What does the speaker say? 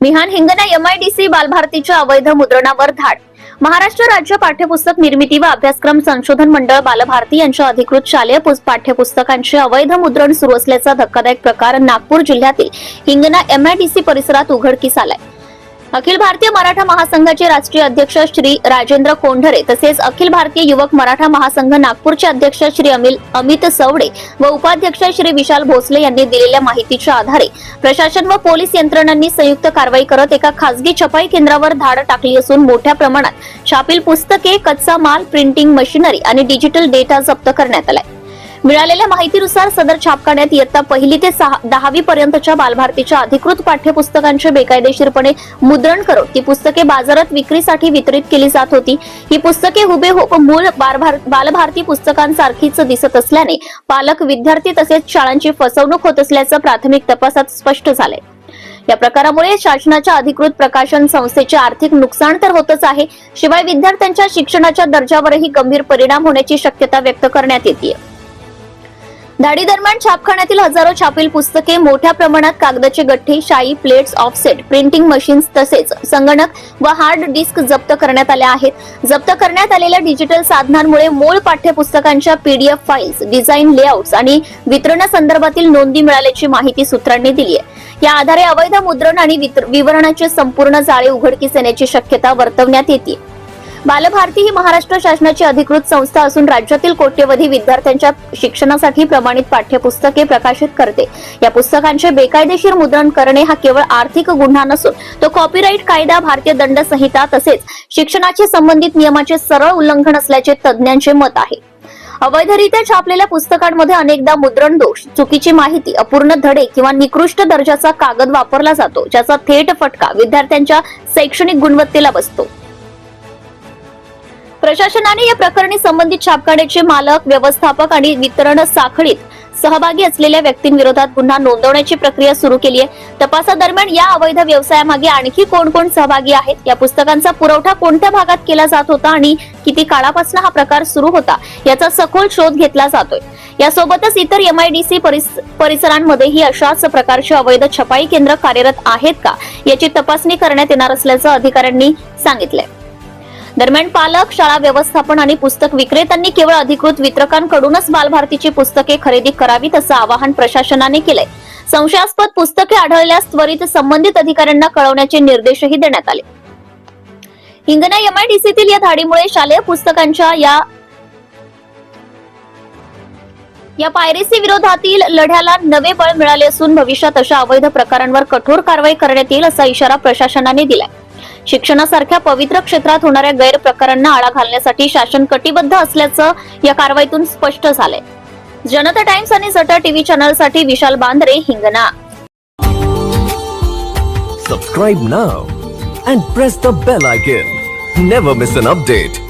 मिहान Hingna MIDC बालभारतीच्या अवैध मुद्रणावर धाड. महाराष्ट्र राज्य पाठ्यपुस्तक निर्मिती व अभ्यासक्रम संशोधन मंडळ बालभारती यांच्या अधिकृत शालेय पाठ्यपुस्तकांचे अवैध मुद्रण सुरू असल्याचा धक्कादायक प्रकार नागपूर जिल्ह्यातील हिंगणा एमआयडीसी परिसरात उघडकीस आलाय. अखिल भारतीय मराठा महासंघाचे राष्ट्रीय अध्यक्ष श्री राजेंद्र कोंढरे तसेच अखिल भारतीय युवक मराठा महासंघ नागपूरचे अध्यक्ष श्री अमिल अमित सवडे व उपाध्यक्ष श्री विशाल भोसले यांनी दिलेल्या माहितीच्या आधारे प्रशासन व पोलीस यंत्रणांनी संयुक्त कारवाई करत एका खासगी छपाई केंद्रावर धाड टाकली असून मोठ्या प्रमाणात छापील पुस्तके कच्चा माल प्रिंटिंग मशिनरी आणि डिजिटल डेटा जप्त करण्यात आलाय. मिळालेल्या माहितीनुसार सदर छापखान्यात इयत्ता पहिली ते सहा- दहावी पर्यंतच्या बालभारतीच्या अधिकृत पाठ्यपुस्तकांचे बेकायदेशीरपणे मुद्रण करून ती पुस्तके बाजारात विक्रीसाठी वितरित केली जात होती. ही पुस्तके हुबेहूब मूळ बालभारती पुस्तकांसारखीच दिसत असल्याने पालक विद्यार्थी तसेच शाळांची फसवणूक होत असल्याचं प्राथमिक तपासात स्पष्ट झालंय. या प्रकारामुळे शासनाच्या अधिकृत प्रकाशन संस्थेचे आर्थिक नुकसान तर होतच आहे शिवाय विद्यार्थ्यांच्या शिक्षणाच्या दर्जावरही गंभीर परिणाम होण्याची शक्यता व्यक्त करण्यात येते धाडी दरम्यान छापखान्यातील हजारो छापील पुस्तके मोठ्या प्रमाणात कागदाचे गठ्ठे शाई प्लेट्स ऑफसेट प्रिंटिंग मशीन्स तसेच संगणक व हार्ड डिस्क जप्त करण्यात आल्या आहेत. जप्त करण्यात आलेल्या डिजिटल साधनांमुळे मूळ पाठ्यपुस्तकांच्या पीडीएफ फाईल्स डिझाईन लेआउट्स आणि वितरणासंदर्भातील नोंदी मिळाल्याची माहिती सूत्रांनी दिली आहे. या आधारे अवैध मुद्रण आणि वितर- विवरणाचे संपूर्ण जाळे उघडकीस येण्याची शक्यता वर्तवण्यात येते. बालभारती ही महाराष्ट्र शासनाची अधिकृत संस्था असून राज्यातील कोट्यवधी विद्यार्थ्यांच्या शिक्षणासाठी प्रमाणित पाठ्यपुस्तके प्रकाशित करते. या पुस्तकांचे बेकायदेशीर मुद्रण करणे हा केवळ आर्थिक गुन्हा नसून तो कॉपीराईट कायदा भारतीय दंड संहिता तसेच शिक्षणाशी संबंधित नियमाचे सरळ उल्लंघन असल्याचे तज्ज्ञांचे मत आहे. अवैधरित्या छापलेल्या पुस्तकांमध्ये अनेकदा मुद्रण दोष चुकीची माहिती अपूर्ण धडे किंवा निकृष्ट दर्जाचा कागद वापरला जातो ज्याचा थेट फटका विद्यार्थ्यांच्या शैक्षणिक गुणवत्तेला बसतो. प्रशासनाने या प्रकरणी संबंधित छापखान्याचे मालक व्यवस्थापक आणि वितरण साखळीत सहभागी असलेल्या व्यक्तींविरोधात गुन्हा नोंदवण्याची प्रक्रिया सुरू केली आहे. तपासादरम्यान या अवैध व्यवसायामागे आणखी कोण कोण सहभागी आहेत? या पुस्तकांचा पुरवठा कोणत्या भागात केला जात होता आणि किती काळापासून हा प्रकार सुरू होता याचा सखोल शोध घेतला जातोय. यासोबतच इतर एमआयडीसी परिसरांमध्येही अशाच प्रकारची अवैध छपाई केंद्र कार्यरत आहेत का? याची तपासणी करण्यात येणार असल्याचं अधिकाऱ्यांनी सांगितलंय. दरम्यान पालक शाळा व्यवस्थापन आणि पुस्तक विक्रेत्यांनी केवळ अधिकृत वितरकांकडूनच बालभारतीची पुस्तके खरेदी करावीत असं आवाहन प्रशासनाने केलंय. संशयास्पद पुस्तके आढळल्यास त्वरित संबंधित अधिकाऱ्यांना कळवण्याचे निर्देशही देण्यात आले. हिंगणा एमआयडीसीतील या धाडीमुळे शालेय पुस्तकांच्या या या पायरेसी विरोधातील लढ्याला नवे बळ मिळाले असून भविष्यात अशा अवैध प्रकारांवर कठोर कारवाई करण्यात येईल असा इशारा प्रशासनाने दिलाय. शिक्षणासारख्या पवित्र क्षेत्रात होणाऱ्या गैरप्रकारांना आळा घालण्यासाठी शासन कटिबद्ध असल्याचं या कारवाईतून स्पष्ट झालंय. जनता टाइम्स आणि सटा TV चॅनलसाठी Vishal Bandre Hingna. Subscribe now and press the bell icon never miss an update